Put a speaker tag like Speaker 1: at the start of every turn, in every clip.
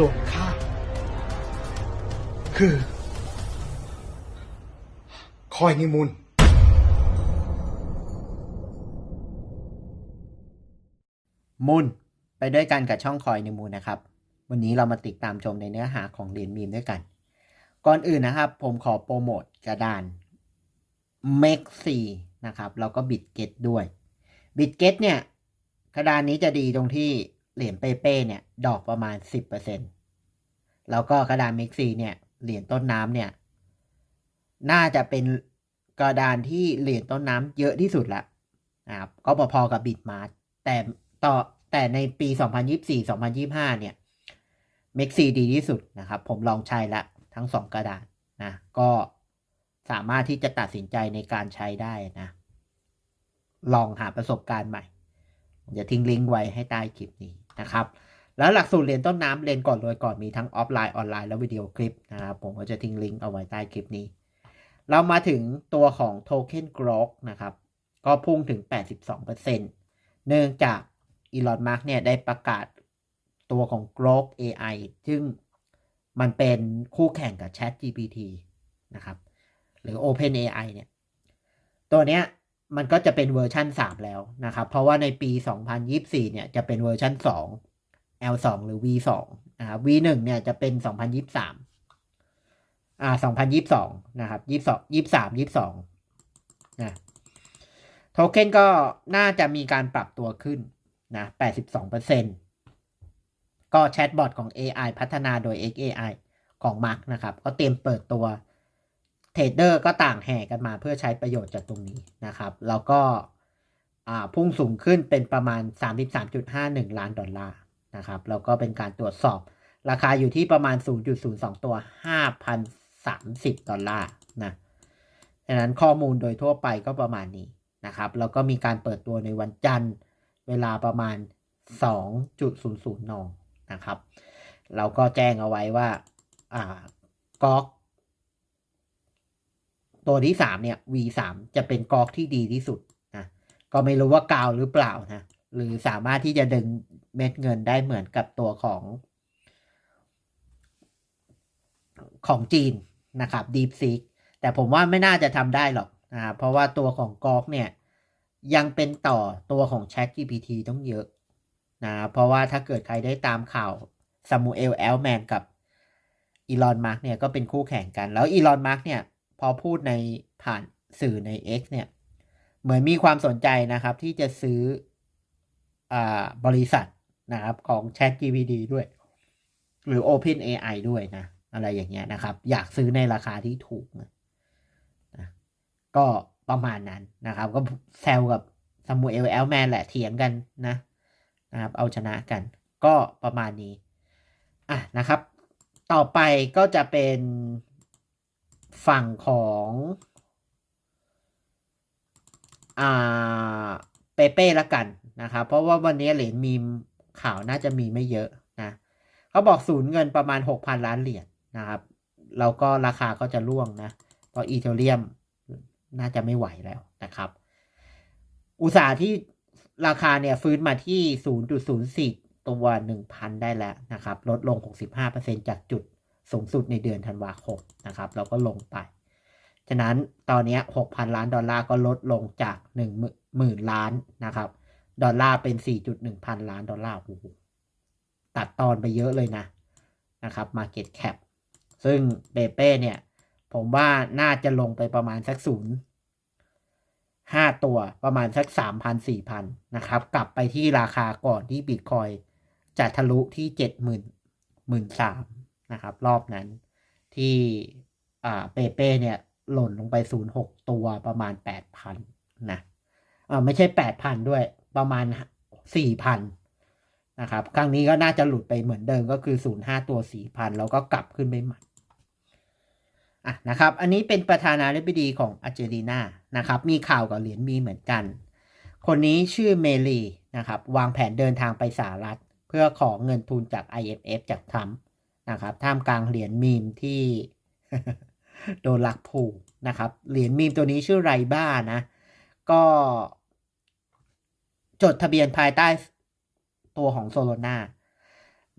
Speaker 1: ส่วนข้าคือ คอยนิมุน
Speaker 2: มูลไปด้วยกันกับช่องคอยในมูลนะครับ วันนี้เรามาติดตามชมในเนื้อหาของเรียญมีมด้วยกัน ก่อนอื่นนะครับ ผมขอโปรโมทกระดาน m a k 4นะครับ แล้วก็บิดเกตด้วยบิดเกตเนี่ยกระดานนี้จะดีตรงที่ เหรียญเป้เป้เนี่ย ดอกประมาณ 10%แล้วก็กระดาน m a k 4เนี่ย เหรียญต้นน้ำเนี่ย น่าจะเป็นกระดานที่เหรียญต้นน้ำเยอะที่สุดละนะครับก็พอๆกับบิดมาร์แต่ต่อแต่ในปี 2024-2025 เนี่ยเม็กซีดีที่สุดนะครับ ผมลองใช้ละทั้งสองกระดานนะก็สามารถที่จะตัดสินใจในการใช้ได้นะ ลองหาประสบการณ์ใหม่ผมจะทิ้งลิงก์ไว้ให้ใต้คลิปนี้ นะครับ แล้วหลักสูตรเรียนต้นน้ำเรียนก่อนรวยก่อนมีทั้งออฟไลน์ออนไลน์และวิดีโอคลิปนะครับ ผมก็จะทิ้งลิงก์เอาไว้ใต้คลิปนี้ เรามาถึงตัวของโทเค็นกรอกนะครับ ก็พุ่งถึง 82%เนื่องจากอีลอนมาร์กเนี่ยได้ประกาศตัวของ Grok AI ซึ่งมันเป็นคู่แข่งกับ Chat GPT นะครับ หรือ Open AI เนี่ย ตัวเนี้ย มันก็จะเป็นเวอร์ชัน3 แล้วนะครับ เพราะว่าในปี 2024 เนี่ยจะเป็นเวอร์ชัน2 L2 หรือ V2 นะครับ V1 เนี่ยจะเป็น 2023 อ่า 2022 นะครับ 22 23 22 นะโทเค็นก็น่าจะมีการปรับตัวขึ้นนะ 82%ก็แชทบอทของ AI พัฒนาโดย XAI ของ Mark นะครับ ก็เตรียมเปิดตัว เทรดเดอร์ก็ต่างแห่กันมาเพื่อใช้ประโยชน์จากตรงนี้นะครับ แล้วก็พุ่งสูงขึ้นเป็นประมาณ 33.51 ล้านดอลลาร์นะครับ แล้วก็เป็นการตรวจสอบราคาอยู่ที่ประมาณ 0.02 ตัว 5,030 ดอลลาร์นะฉะนั้นข้อมูลโดยทั่วไปก็ประมาณนี้นะครับ แล้วก็มีการเปิดตัวในวันจันทร์เวลาประมาณ 2.00 น นะครับ เราก็แจ้งเอาไว้ว่า อ่าก๊อก ตัวที่3เนี่ย V3 จะเป็นกอกที่ดีที่สุดนะก็ไม่รู้ว่ากาวหรือเปล่านะหรือสามารถที่จะดึงเม็ดเงินได้เหมือนกับตัวของ ของจีนนะครับ DeepSeek แต่ผมว่าไม่น่าจะทำได้หรอกนะเพราะว่าตัวของกอกเนี่ย ยังเป็นต่อตัวของ Chat GPT ต้องเยอะนะเพราะว่าถ้าเกิดใครได้ตามข่าวซามูเอลแอลแมนกับอีลอนมาร์กเนี่ยก็เป็นคู่แข่งกัน แล้วอีลอนมาร์กเนี่ย พอพูดในผ่านสื่อใน X เนี่ย เหมือนมีความสนใจนะครับ ที่จะซื้ออบริษัทนะครับของ Chat GPT ด้วย หรือ Open AI ด้วยนะ อะไรอย่างเงี้ยนะครับ อยากซื้อในราคาที่ถูกนะนะก็ประมาณนั้นนะครับ ก็แซวกับซามูเอลแอลแมนแหละเถียงกันนะนะครับ เอาชนะกัน ก็ประมาณนี้ อะนะครับ ต่อไปก็จะเป็น ฝั่งของอ่าเปเป้ละกันนะครับ เพราะว่าวันนี้เหรียญมีมข่าวน่าจะมีไม่เยอะนะเขาบอกสูญเงินประมาณ 6,000 ล้านเหรียญนะครับแล้วก็ราคาก็จะร่วงนะเพราะอีเทเรียมน่าจะไม่ไหวแล้วนะครับ อุตสาห์ที่ราคาเนี่ยฟื้นมาที่ 0.04 ตัว 1,000 ได้แล้วนะครับ ลดลง 65%จากจุด สูงสุดในเดือนธันวาคมนะครับแล้วก็ลงไปฉะนั้นตอนนี้6,000 ล้านดอลลาร์ก็ลดลงจาก1 0,000ล้านนะครับดอลลาร์เป็น 4.1 พันล้านดอลลาร์โอ้โหตัดตอนไปเยอะเลยนะนะครับ Market Cap ซึ่งเปเป้เนี่ย ผมว่าน่าจะลงไปประมาณสักศูนย์ห้าตัวประมาณสักสามพันสี่พันนะครับ กลับไปที่ราคาก่อนที่บิตคอยจะทะลุที่เจ็ดหมื่นหมื่นสาม นะครับ รอบนั้นที่อ่าเปเป้เนี่ยหล่นลงไปศูนย์หกตัวประมาณแปดพันนะอ่าไม่ใช่แปดพันด้วยประมาณสี่พันนะครับ ครั้งนี้ก็น่าจะหลุดไปเหมือนเดิมก็คือศูนย์ห้าตัวสี่พันแล้วก็กลับขึ้นไปใหม่อะนะครับ อันนี้เป็นประธานาธิบดีของอาร์เจนตินานะครับ มีข่าวกับเหรียญมีเหมือนกัน คนนี้ชื่อเมลีนะครับ วางแผนเดินทางไปสหรัฐ เพื่อขอเงินทุนจาก IMF จากทรัมป์ นะครับท่ามกลางเหรียญมีมที่โดนลักผูกนะครับเหรียญมีมตัวนี้ชื่อไรบ้านะ ก็จดทะเบียนภายใต้ตัวของโซโลนา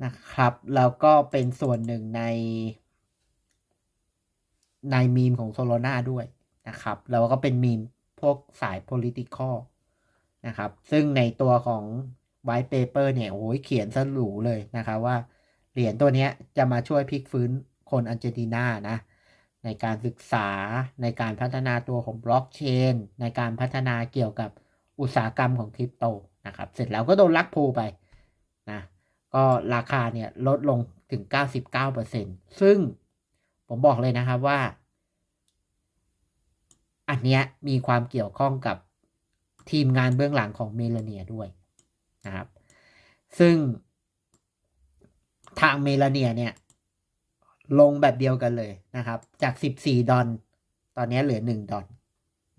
Speaker 2: นะครับ แล้วก็เป็นส่วนหนึ่งใน ในมีมของโซโลนาด้วยนะครับ แล้วก็เป็นมีมพวกสาย political นะครับ ซึ่งในตัวของ white paper เนี่ยโอ้ยเขียนสรูเลยนะครับว่า เหรียญตัวนี้จะมาช่วยพลิกฟื้นคนอาร์เจตินานะ ในการศึกษาในการพัฒนาตัวของบล็อกเชน ในการพัฒนาเกี่ยวกับอุตสาหกรรมของคริปโตนะครับ เสร็จแล้วก็โดนลักพูไปนะ ก็ราคาเนี่ยลดลงถึง 99%ซึ่งผมบอกเลยนะครับว่า อันเนี้ยมีความเกี่ยวข้องกับทีมงานเบื้องหลังของเมลาเนียด้วยนะครับ ซึ่ง ทางเมลาเนียเนี่ย ลงแบบเดียวกันเลยนะครับ จาก 14 ดอลตอนนี้เหลือ 1 ดอล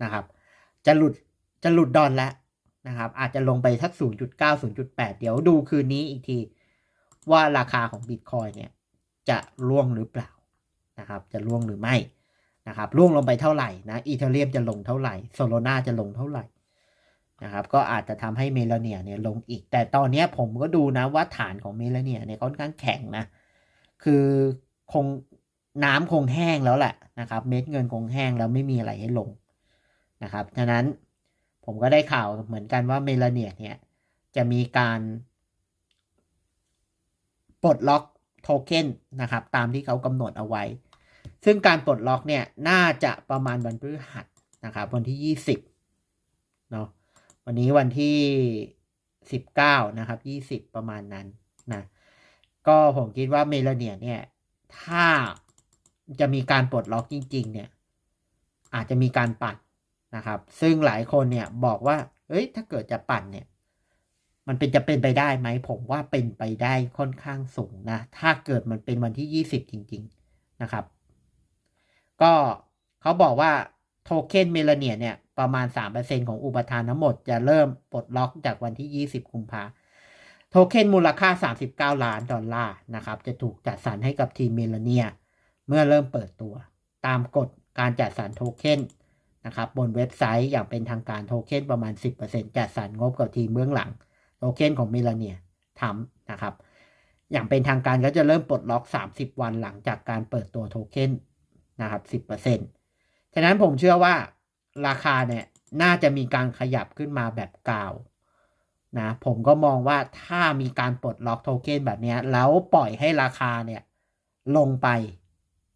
Speaker 2: นะครับ จะหลุดจะหลุดดอลแล้วนะครับ อาจจะลงไปทัก 0.9 0.8 เดี๋ยวดูคืนนี้อีกที ว่าราคาของบิตคอยเนี่ยจะร่วงหรือเปล่านะครับ จะร่วงหรือไม่นะครับร่วงลงไปเท่าไหร่นะอีเทเรียมจะลงเท่าไหร่โซโลนาจะลงเท่าไหร่ นะครับก็อาจจะทำให้เมลาเนียเนี่ยลงอีก แต่ตอนนี้ผมก็ดูนะว่าฐานของเมลาเนียเนี่ยค่อนข้างแข็งนะ คือคงน้ำคงแห้งแล้วแหละนะครับ เม็ดเงินคงแห้งแล้วไม่มีอะไรให้ลงนะครับฉะนั้นผมก็ได้ข่าวเหมือนกันว่าเมลาเนียเนี่ยจะมีการปลดล็อกโทเค็นนะครับ ตามที่เขากำหนดเอาไว้ ซึ่งการปลดล็อกเนี่ยน่าจะประมาณวันพฤหัสนะครับ วันที่ยี่สิบเนาะ วันนี้วันที่สิบเก้านะครับยี่สิบประมาณนั้นนะก็ผมคิดว่าเมลาเนียเนี่ย ถ้าจะมีการปลดล็อกจริง ๆ เนี่ย อาจจะมีการปั่นนะครับ ซึ่งหลายคนเนี่ยบอกว่า เอ้ย ถ้าเกิดจะปั่นเนี่ย มันเป็นจะเป็นไปได้ไหม ผมว่าเป็นไปได้ค่อนข้างสูงนะ ถ้าเกิดมันเป็นวันที่ยี่สิบจริง ๆ นะครับ ก็เขาบอกว่า โทเค็นเมลาเนียเนี่ยประมาณ 3%ของอุปทานทั้งหมดจะเริ่มปลดล็อกจากวันที่ 20 กุมภาโทเค็นมูลค่า 39 ล้านดอลลาร์นะครับ จะถูกจัดสรรให้กับทีมเมลาเนีย เมื่อเริ่มเปิดตัว ตามกฎการจัดสรรโทเค็นนะครับบนเว็บไซต์อย่างเป็นทางการโทเค็นประมาณ 10%จัดสรรงบกับทีมเบื้องหลังโทเค็นของเมลาเนียทำนะครับ อย่างเป็นทางการก็จะเริ่มปลดล็อก 30 วันหลังจากการเปิดตัวโทเค็นนะครับ 10% ฉะนั้นผมเชื่อว่าราคาเนี่ยน่าจะมีการขยับขึ้นมาแบบกล่าวนะผมก็มองว่าถ้ามีการปลดล็อกโทเค็นแบบนี้แล้วปล่อยให้ราคาเนี่ยลงไป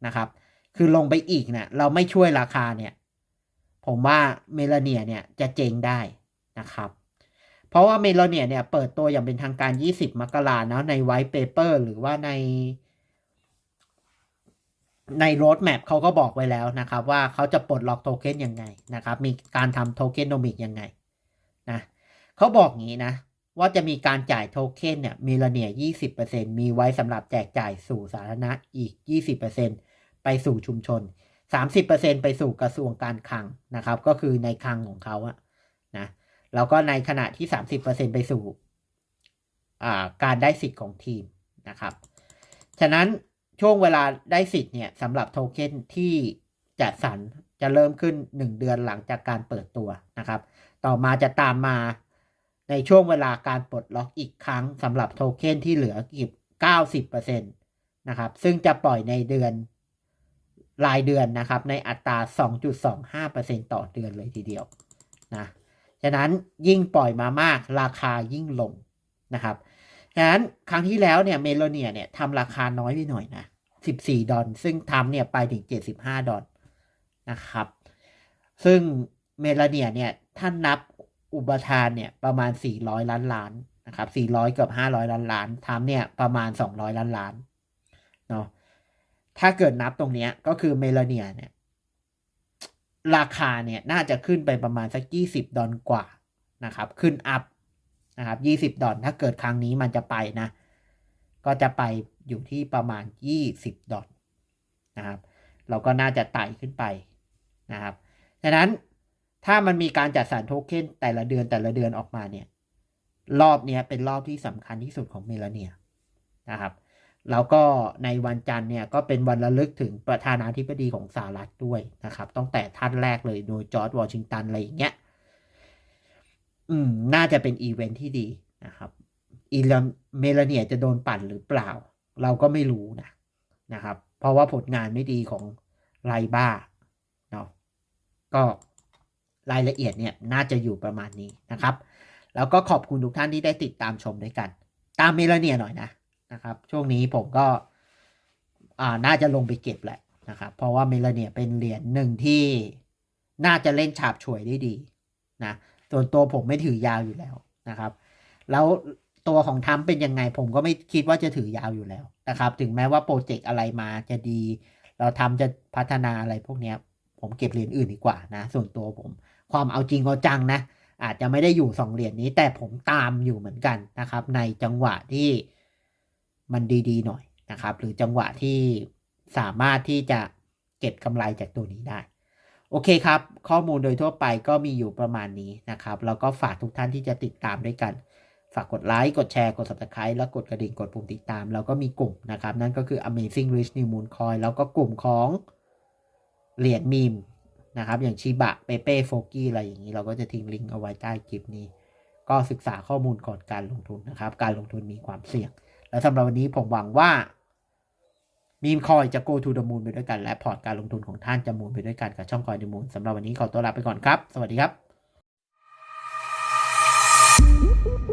Speaker 2: นะครับ คือลงไปอีกเนี่ยเราไม่ช่วยราคาเนี่ยผมว่าเมลาเนียเนี่ยจะเจงได้นะครับ เพราะว่าเมลาเนียเนี่ยเปิดตัวอย่างเป็นทางการ 20 มกราเนาะในไวท์เปเปอร์หรือว่าใน ในโรดแมพเขาก็บอกไว้แล้วนะครับว่าเขาจะปลดล็อกโทเค็นยังไงนะครับ มีการทำโทเค็นโนมิกยังไงนะเขาบอกงี้นะ ว่าจะมีการจ่ายโทเค็นเนี่ยมีละเนีย20%มีไว้สำหรับแจกจ่ายสู่สาธารณะอีก 20%ไปสู่ชุมชน 30%ไปสู่กระทรวงการคลังนะครับ ก็คือในคลังของเขาอะนะแล้วก็ในขณะที่ 30%ไปสู่การได้สิทธิ์ของทีมนะครับ ฉะนั้น ช่วงเวลาได้สิทธิ์เนี่ยสำหรับโทเค็นที่จัดสรรจะเริ่มขึ้น 1 เดือนหลังจากการเปิดตัวนะครับ ต่อมาจะตามมาในช่วงเวลาการปลดล็อกอีกครั้งสำหรับโทเค็นที่เหลือกิบ90%นะครับ ซึ่งจะปล่อยในเดือนรายเดือนนะครับ ในอัตรา 2.25%ต่อเดือนเลยทีเดียวนะฉะนั้นยิ่งปล่อยมามากราคายิ่งลงนะครับ ฉะนั้นครั้งที่แล้วเนี่ยเมโลเนียเนี่ยทำราคาน้อยไปหน่อยนะ 14 ดอลซึ่งทำเนี่ยไปถึง 75 ดอลนะครับ ซึ่งเมลาเนียเนี่ยท่านนับอุปทานเนี่ยประมาณ 400 ล้านล้านนะครับ 400เกือบ500 ล้านล้านทำเนี่ยประมาณ 200 ล้านล้านเนาะถ้าเกิดนับตรงเนี้ยก็คือเมลาเนียเนี่ยราคาเนี่ยน่าจะขึ้นไปประมาณสัก 20 ดอลกว่านะครับ ขึ้นอัพนะครับ 20 ดอลถ้าเกิดครั้งนี้มันจะไปนะ ก็จะไปอยู่ที่ประมาณ 20 ดอลนะครับ เราก็น่าจะไต่ขึ้นไปนะครับฉะนั้นถ้ามันมีการจัดสรรโทเค็นแต่ละเดือนแต่ละเดือนออกมาเนี่ยรอบนี้เป็นรอบที่สำคัญที่สุดของเมลาเนียนะครับแล้วก็ในวันจันทร์เนี่ยก็เป็นวันระลึกถึงประธานาธิบดีของสหรัฐด้วยนะครับตั้งแต่ท่านแรกเลยโดยจอร์จวอชิงตันอะไรอย่างเงี้ยอืมน่าจะเป็นอีเวนท์ที่ดีนะครับ อีลเมลาเนียจะโดนปั่นหรือเปล่า เราก็ไม่รู้นะนะครับ เพราะว่าผลงานไม่ดีของไลบ้าเนาะก็รายละเอียดเนี่ยน่าจะอยู่ประมาณนี้นะครับ แล้วก็ขอบคุณทุกท่านที่ได้ติดตามชมด้วยกัน ตามเมลาเนียหน่อยนะนะครับ ช่วงนี้ผมก็อ่าน่าจะลงไปเก็บแหละนะครับ เพราะว่าเมลาเนียเป็นเหรียญหนึ่งที่น่าจะเล่นฉาบฉวยได้ดีนะส่วนตัวผมไม่ถือยาวอยู่แล้วนะครับ แล้ว ตัวของทรัมเป็นยังไง ผมก็ไม่คิดว่าจะถือยาวอยู่แล้วนะครับ ถึงแม้ว่าโปรเจกต์อะไรมาจะดี เราทำจะพัฒนาอะไรพวกเนี้ย ผมเก็บเหรียญอื่นดีกว่านะ ส่วนตัวผม ความเอาจริงเอาจังนะ อาจจะไม่ได้อยู่สองเหรียญนี้ แต่ผมตามอยู่เหมือนกันนะครับ ในจังหวะที่มันดีๆหน่อยนะครับ หรือจังหวะที่สามารถที่จะเก็บกำไรจากตัวนี้ได้โอเคครับ ข้อมูลโดยทั่วไปก็มีอยู่ประมาณนี้นะครับ แล้วก็ฝากทุกท่านที่จะติดตามด้วยกัน ฝากกดไลค์ กดแชร์ กด subscribe แล้วกดกระดิ่ง กดปุ่มติดตาม แล้วก็มีกลุ่มนะครับ นั่นก็คือ Amazing Rich New Moon Coin แล้วก็กลุ่มของเหรียญมีมนะครับ อย่างชิบะ เปเป้ โฟกี้ อะไรอย่างนี้ เราก็จะทิ้งลิงก์เอาไว้ใต้คลิปนี้ ก็ศึกษาข้อมูลก่อนการลงทุนนะครับ การลงทุนมีความเสี่ยง แล้วสำหรับวันนี้ผมหวังว่ามีมคอยจะ go to the moon ไปด้วยกัน และพอร์ตการลงทุนของท่านจะมูนไปด้วยกันกับช่องคอย the moon สำหรับวันนี้ขอตัวลาไปก่อนครับ สวัสดีครับ